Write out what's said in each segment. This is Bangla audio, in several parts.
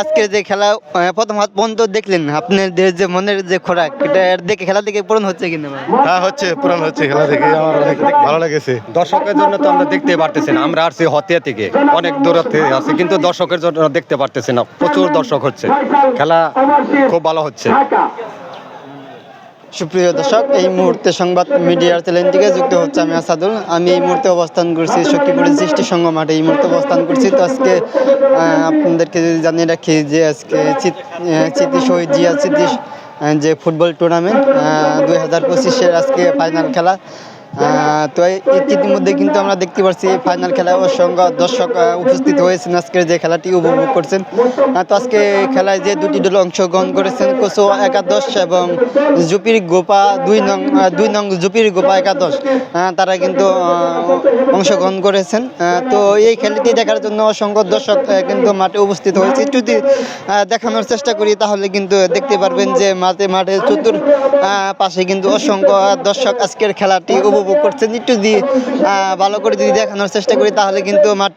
আজকে যে খেলা প্রথম হাত পর্যন্ত দেখলেন আপনার দেশ যে মনের যে খোরাক, এটা দেখে খেলা দেখে পূরণ হচ্ছে কিনা হ্যাঁ হচ্ছে, পূরণ হচ্ছে খেলা দেখে। আমার অনেক ভালো লেগেছে। দর্শকের জন্য তো আমরা দেখতে পারতেছি না। আমরা আসছি হতিয়া থেকে অনেক দূরত্বে আছি, কিন্তু দর্শকের জন্য দেখতে পারতেছি না। প্রচুর দর্শক হচ্ছে। খেলা খুব ভালো হচ্ছে। সুপ্রিয় দর্শক, এই মুহূর্তে সংবাদ মিডিয়ার চ্যানেল থেকে যুক্ত হচ্ছে আমি আসাদুল। আমি এই মুহূর্তে অবস্থান করছি সখীপুর সৃষ্টি সংঘ মাঠে। এই মুহূর্তে অবস্থান করছি। তো আজকে আপনাদেরকে যদি জানিয়ে রাখি যে আজকে চিত শহীদ জিয়া চিতি যে ফুটবল টুর্নামেন্ট দুই হাজার পঁচিশের আজকে ফাইনাল খেলা তো ইতিমধ্যে কিন্তু আমরা দেখতে পাচ্ছি ফাইনাল খেলায় অসংখ্য দর্শক উপস্থিত হয়েছেন। আজকের যে খেলাটি উপভোগ করছেন। তো আজকে খেলায় যে দুটি দল অংশগ্রহণ করেছেন, কোসো একাদশ এবং জুপির গোপা দুই নং দুই নং জুপির গোপা একাদশ তারা কিন্তু অংশগ্রহণ করেছেন। তো এই খেলাটি দেখার জন্য অসংখ্য দর্শক কিন্তু মাঠে উপস্থিত হয়েছে। যদি দেখানোর চেষ্টা করি, তাহলে কিন্তু দেখতে পারবেন যে মাঠে মাঠে চতুর পাশে কিন্তু অসংখ্য দর্শক আজকের খেলাটি উপভোগ করছেন, একটু যদি ভালো করে যদি দেখানোর চেষ্টা করি, তাহলে কিন্তু মাঠ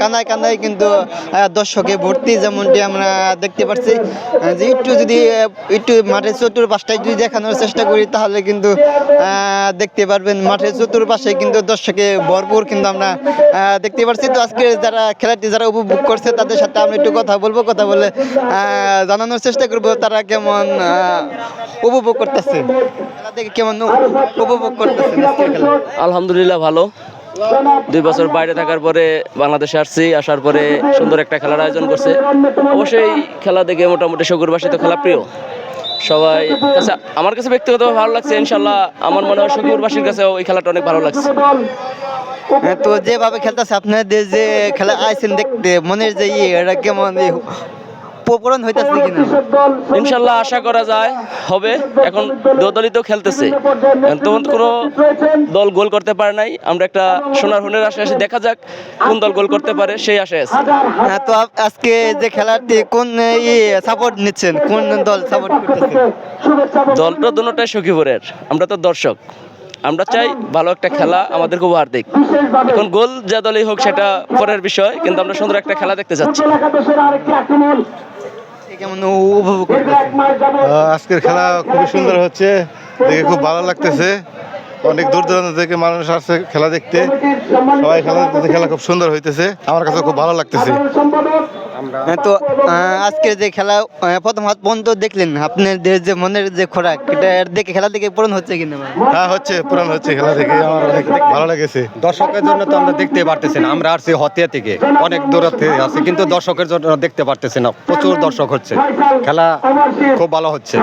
কানায় কানায় কিন্তু দর্শকে ভর্তি যেমনটি আমরা দেখতে পাচ্ছি যে একটু যদি একটু মাঠের চতুর্পাশটায় যদি দেখানোর চেষ্টা করি, তাহলে কিন্তু দেখতে পারবেন মাঠের চতুর্পাশে কিন্তু দর্শকে ভরপুর কিন্তু আমরা দেখতে পাচ্ছি তো আজকে যারা খেলাটি যারা উপভোগ করছে, তাদের সাথে আমরা একটু কথা বলব, কথা বলে জানানোর চেষ্টা করব, তারা কেমন উপভোগ করতেছে। কেমন উপভোগ আলহামদুলিল্লাহ ভালো। দুই বছর বাইরে থাকার পরে বাংলাদেশে আসছি আসার পরে সুন্দর একটা খেলার আয়োজন করছে। অবশ্যই খেলা দেখে মোটামুটি শকুরবাসী তো খেলা প্রিয়। সবাই কাছে আমার কাছে ব্যক্তিগতভাবে ভালো লাগছে ইনশাল্লাহ আমার মনে হয় শকুরবাসীর কাছে ওই খেলাটা অনেক ভালো লাগছে। হ্যাঁ, তো যেভাবে খেলতেছে আপনাদের যে খেলা আইছেন দেখতে মনের যে ইয়ে এটা কেমন পূরণ হইতেছে কিনা ইনশাল্লাহ আশা করা যায় হবে। এখন দোদলিতেও খেলতেছে। এখন তখন কোনো দল গোল করতে পারে নাই। আমরা একটা সোনার হনের আশা আসি দেখা যাক কোন দল গোল করতে পারে সেই আশায় আছে। হ্যাঁ তো আজকে যে খেলাটি কোন ইয়ে সাপোর্ট নিচ্ছেন? কোন দল সাপোর্ট করতেছে? দলটা দুটাই সখীপুরের। আমরা তো দর্শক। আমরা চাই ভালো একটা খেলা আমাদের খুব দিক এখন গোল যা দলই হোক সেটা পরের বিষয় কিন্তু আমরা সুন্দর একটা খেলা দেখতে চাচ্ছি কেমন উপভোগ আজকের খেলা খুবই সুন্দর হচ্ছে। দেখে খুব ভালো লাগতেছে। অনেক দূর দূরান্ত থেকে মানুষ আসছে খেলা দেখতে। সবাই খেলা দেখতেছে খেলা খুব সুন্দর হইতেছে। আমার কাছে খুব ভালো লাগতেছে। হ্যাঁ, তো আজকে যে খেলা আহ, প্রথম হাত পর্যন্ত দেখলেন আপনাদের যে মনের যে খোরাক এটা দেখে খেলা দেখে পূরণ হচ্ছে কিনা? হ্যাঁ হচ্ছে পুরান হচ্ছে খেলা দেখে। আমার অনেক ভালো লেগেছে। দর্শকের জন্য তো আমরা দেখতে পারতেছি না। আমরা আসছি হতিয়া থেকে। অনেক দূরত্বে আছি কিন্তু দর্শকের জন্য দেখতে পারতেছি না। প্রচুর দর্শক হচ্ছে। খেলা খুব ভালো হচ্ছে।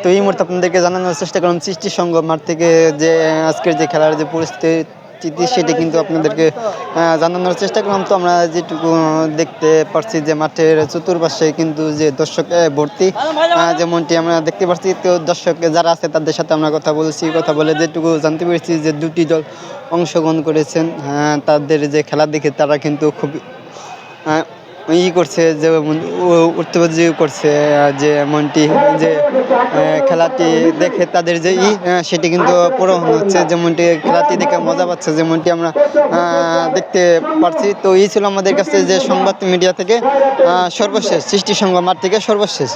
তো এই মুহূর্তে আপনাদেরকে জানানোর চেষ্টা করলাম সৃষ্টি সংঘ মাঠ থেকে যে আজকের যে খেলার যে পরিস্থিতি সেটি কিন্তু আপনাদেরকে জানানোর চেষ্টা করলাম। তো আমরা যেটুকু দেখতে পারছি যে মাঠের চতুর্পাশে কিন্তু যে দর্শক ভর্তি যেমনটি আমরা দেখতে পাচ্ছি তো দর্শক যারা আছে তাদের সাথে আমরা কথা বলছি কথা বলে যেটুকু জানতে পেরেছি যে দুটি দল অংশগ্রহণ করেছেন তাদের যে খেলা দেখে তারা কিন্তু খুব আহ, ই করছে যে উত্তেজি করছে যে মনটি যে খেলাটি দেখে তাদের যে ই সেটি কিন্তু পূরণ হচ্ছে, যেমনটি খেলাটি দেখে মজা পাচ্ছে, যেমনটি আমরা দেখতে পারছি। তো এই ছিল আমাদের কাছে যে সংবাদ মিডিয়া থেকে সর্বশেষ, সৃষ্টি সংবাদ মাঠ থেকে সর্বশেষ।